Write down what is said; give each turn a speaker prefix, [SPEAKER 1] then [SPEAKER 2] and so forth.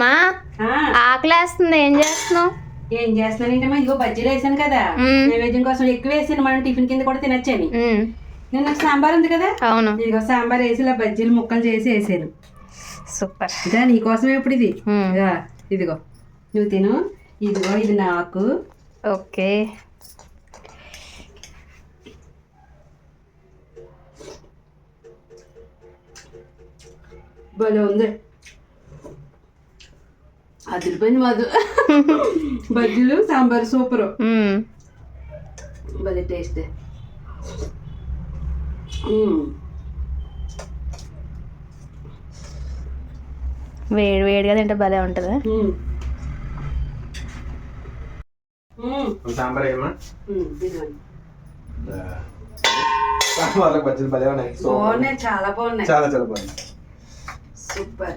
[SPEAKER 1] మా ఆకలేస్తుంది. ఏం చేస్తున్నావు?
[SPEAKER 2] ఏం చేస్తున్నానంటే ఇదిగో బజ్జీలు వేసాను కదా. నైవేద్యం కోసం ఎక్కువ వేసాను. మనం టిఫిన్ కింద కూడా తినొచ్చని. నేను నాకు సాంబార్ ఉంది కదా?
[SPEAKER 1] అవును.
[SPEAKER 2] ఇదిగో సాంబార్ వేసి ఇలా బజ్జీలు ముక్కలు చేసి వేసాను.
[SPEAKER 1] సూపర్.
[SPEAKER 2] ఇదా నీకోసమే ఇప్పుడు ఇది. ఇదిగో, ఇదిగో. నువ్వు తిను. ఇదిగో ఇది నాకు.
[SPEAKER 1] ఓకే.
[SPEAKER 2] భలే ఉంది. అదిరిపోయింది మధు. బజ్జీలు సాంబార్ సూపర్. భలే టేస్ట్.
[SPEAKER 1] వేడి వేడిగా తింటే భలే ఉంటుంది.
[SPEAKER 3] సాంబార్ ఏమా. సాంబార్లకు బజ్జీలు భలే ఉన్నాయి.
[SPEAKER 2] బాగున్నాయి చాలా బాగున్నాయి.
[SPEAKER 3] చాలా చాలా బాగుంది
[SPEAKER 2] సూపర్.